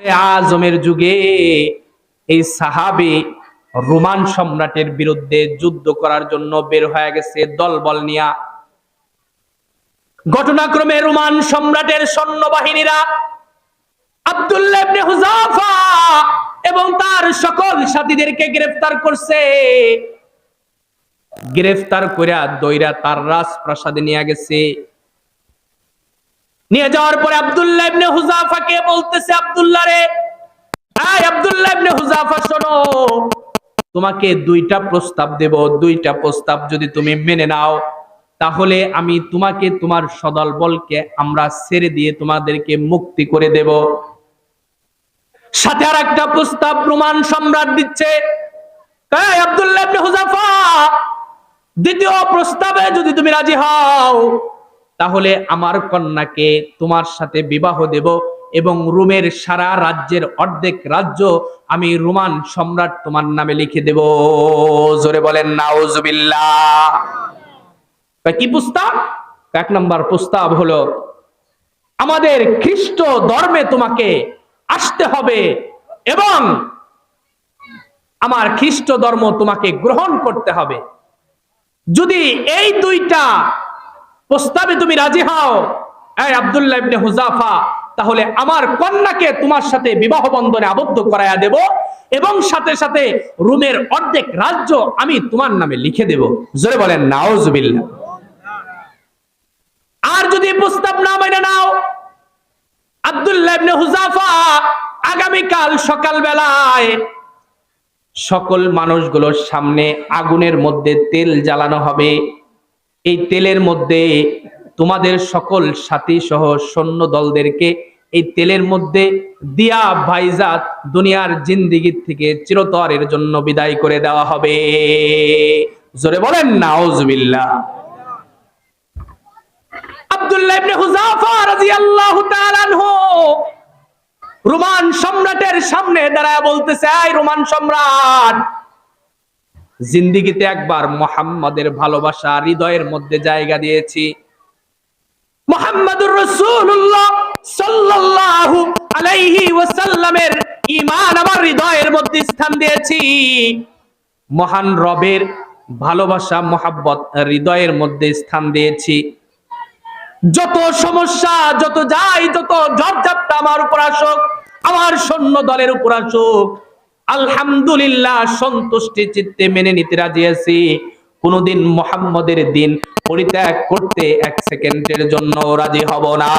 আজমের যুগে এই সাহাবি রোমান সম্রাটের বিরুদ্ধে যুদ্ধ করার জন্য বের হয়ে গেছে দলবল নিয়া। ঘটনাক্রমে রোমান সম্রাটের ইবনে হুজাফা এবং তার সকল সাথীদেরকে গ্রেফতার করছে। গ্রেফতার কইরা দইরা তার রাজপ্রাসাদে নিয়ে গেছে। নিয়ে যাওয়ার পরে আব্দুল্লাহ ইবনে হুজাফাকে বলতেছে, আব্দুল্লাহ রে, এই আব্দুল্লাহ ইবনে হুজাফা শোনো, তোমাকে দুইটা প্রস্তাব দেব। দুইটা প্রস্তাব যদি তুমি মেনে নাও, তাহলে আমি তোমাকে তোমার সদল বলকে আমরা ছেড়ে দিয়ে তোমাদেরকে মুক্তি করে দেব। সাথে আর একটা প্রস্তাব রোমান সম্রাট দিচ্ছে। আব্দুল্লাহ ইবনে হুজাফা দ্বিতীয় প্রস্তাবে যদি তুমি রাজি হও তাহলে আমার কন্যাকে তোমার সাথে বিবাহ দেব এবং রোমের সারা রাজ্যের অর্ধেক রাজ্য আমি রোমান সম্রাট তোমার নামে লিখে দেব। জোরে বলেন, নাউজুবিল্লাহ। কি প্রস্তাব? এক নম্বর প্রস্তাব হলো, আমাদের খ্রিস্ট ধর্মে তোমাকে আসতে হবে এবং আমার খ্রিস্ট ধর্ম তোমাকে গ্রহণ করতে হবে। যদি এই দুইটা প্রস্তাবে তুমি রাজি হও। এই আব্দুল্লাহ ইবনে হুজাফা তাহলে আমার কন্যাকে তোমার সাথে বিবাহ বন্ধনে আবদ্ধ করায়া দেব এবং সাথে সাথে রোমের অর্ধেক রাজ্য আমি তোমার নামে লিখে দেব। জোরে বলেন, নাউজুবিল্লাহ। আর যদি প্রস্তাব না মেনে নাও, আব্দুল্লাহ ইবনে হুজাফা আগামীকাল সকাল বেলায় সকল মানুষগুলোর সামনে আগুনের মধ্যে তেল জ্বালানো হবে। এই তেলের মধ্যে তোমাদের সকল সাথী সহ সৈন্য দলদেরকে এই তেলের মধ্যে দিয়া ভাইজাত দুনিয়ার জিন্দিগির থেকে চিরতরের জন্য বিদায় করে দেওয়া হবে। জোরে বলেন, নাউজুবিল্লাহ। আব্দুল্লাহ রোমান সম্রাটের সামনে দাঁড়ায় বলতেছে আই রোমান সম্রাট জিন্দিগিতে একবার মোহাম্মদের ভালোবাসা হৃদয়ের মধ্যে জায়গা দিয়েছি। মোহাম্মদুর রাসূলুল্লাহ সাল্লাল্লাহু আলাইহি ওয়াসাল্লামের ঈমান আমার হৃদয়ের মধ্যে স্থান দিয়েছি। মহান রবের ভালোবাসা, মোহাব্বত হৃদয়ের মধ্যে স্থান দিয়েছি। যত সমস্যা, যত যাই, যত ঝড়ঝাপটা আমার উপর আসুক, আমার সৈন্য দলের উপর আসুক আলহামদুলিল্লাহ, সন্তুষ্টি চিত্তে মেনে নিতে রাজি আছি। কোনদিন মোহাম্মদের দিন পরিত্যাগ করতে এক সেকেন্ডের জন্য রাজি হব না।